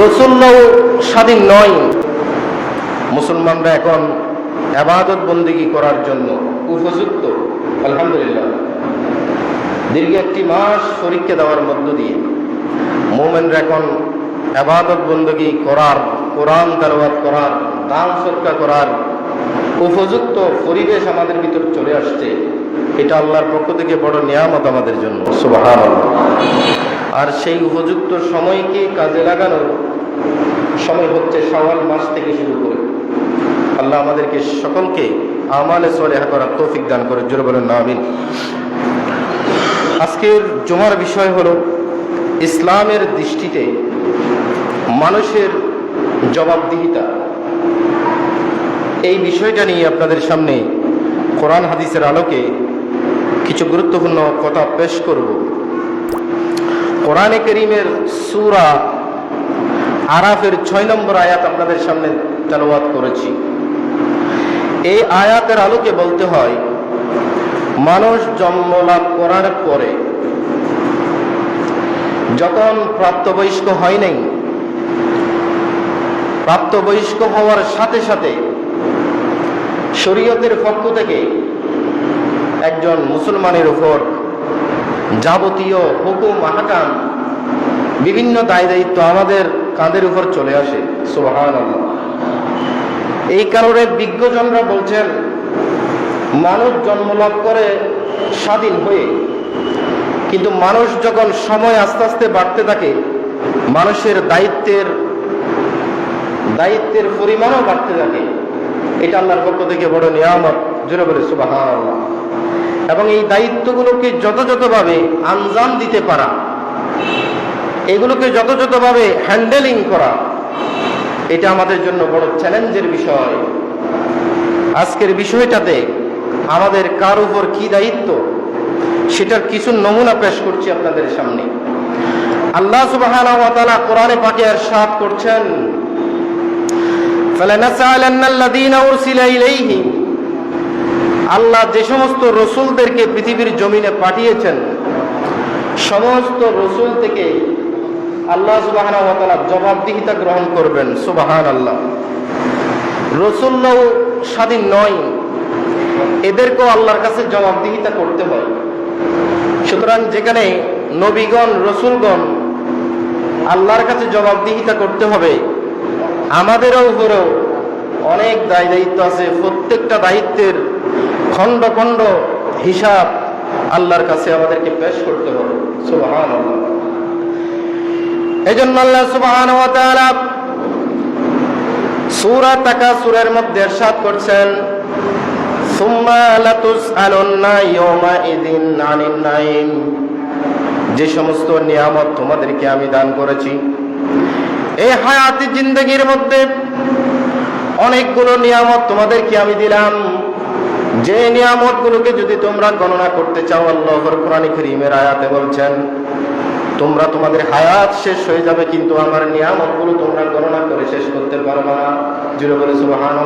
রসুল্লাহ স্বাধীন নয়। মুসলমানরা এখন আবাদত বন্দিগি করার জন্য উপযুক্ত। আলহামদুলিল্লাহ। দীর্ঘ একটি মাস পরীক্ষা দেওয়ার মধ্য দিয়ে মোমেনরা এখন আবাদত বন্দী করার, কোরআন তালবাদ করার, দান সৎকা করার উপযুক্ত পরিবেশ আমাদের ভিতর চলে আসছে। এটা আল্লাহর পক্ষ থেকে বড় নিয়ামত আমাদের জন্য। সুবাহান আর সেই উপযুক্ত সময়কে কাজে লাগানোর সময় হচ্ছে সওয়াল মাস থেকে শুরু করে। আল্লাহ আমাদেরকে সকলকে আমালে সলেহা করার তৌফিক দান করে জোরে বলেন না আমিন। আজকের জমার বিষয় হলো ইসলামের দৃষ্টিতে মানুষের জবাবদিহিতা। এই বিষয়টা নিয়ে আপনাদের সামনে কোরআন হাদিসের আলোকে কিছু গুরুত্বপূর্ণ কথা পেশ করব। কোরআনে করিমের সুরা আরাফের ছয় নম্বর আয়াত আপনাদের সামনে তেলাওয়াত করেছি। এই আয়াতের আলোকে বলতে হয়, মানুষ জন্ম লাভ করার পরে যখন প্রাপ্তবয়স্ক হয় নাই, প্রাপ্তবয়স্ক হওয়ার সাথে সাথে শরীয়তের পক্ষ থেকে একজন মুসলমানের উপর যাবতীয় হুকুম হাকাম বিভিন্ন দায় দায়িত্ব আমাদের কাঁধের উপর চলে আসে। সোহান এই কারণে বিজ্ঞজনরা বলছেন মানুষ জন্মলাভ করে স্বাধীন হয়ে, কিন্তু মানুষ যখন সময় আস্তে আস্তে বাড়তে থাকে, মানুষের দায়িত্বের দায়িত্বের পরিমাণও বাড়তে থাকে। এটা আল্লাহর পক্ষ থেকে বড় নিয়ামত। জোরে বলে সুবাহান এবং এই দায়িত্বগুলোকে যথাযথভাবে আঞ্জাম দিতে পারা, এগুলোকে যথাযথভাবে হ্যান্ডেলিং করা, এটা আমাদের জন্য বড় চ্যালেঞ্জের বিষয়। আজকের বিষয়টাতে আমাদের কার উপর কি দায়িত্ব, সেটার কিছু নমুনা পেশ করছি আপনাদের সামনে। আল্লাহ সুবাহ কোরআনে পাকে আর এরশাদ করছেন আল্লাহ যে সমস্ত রসুলদেরকে পৃথিবীর জমিনে পাঠিয়েছেন, সমস্ত রসুল থেকে আল্লাহ সুবাহ জবাবদিহিতা গ্রহণ করবেন সুবাহান আল্লাহ রসুল্লাহ স্বাধীন নয়, এদেরকেও আল্লাহর কাছে জবাবদিহিতা করতে হয়। সুতরাং যেখানে নবীগণ, রসুলগণ আল্লাহর কাছে জবাবদিহিতা করতে হবে, আমাদেরও উপরেও অনেক দায় দায়িত্ব আছে, প্রত্যেকটা দায়িত্বের খণ্ড খণ্ড হিসাব আল্লাহর কাছে আমাদেরকে পেশ করতে হবে। সুবাহান এই জন্য আল্লাহ সুবাহান সুরা তাকা সুরের মধ্যে এরশাদ করছেন যে সমস্ত নিয়ামত তোমাদেরকে আমি দান করেছি। এই হায়াতি জিন্দগির মধ্যে অনেকগুলো নিয়ামত তোমাদেরকে আমি দিলাম। যে নিয়ামত গুলোকে যদি তোমরা গণনা করতে চাও, আল্লাহর কোরআন করিমের আয়াতে বলছেন, তোমরা তোমাদের হায়াত শেষ হয়ে যাবে, কিন্তু আমার নিয়ামতগুলো তোমরা গণনা করে শেষ করতে পারবে না। জুড়ে বলে সুবাহান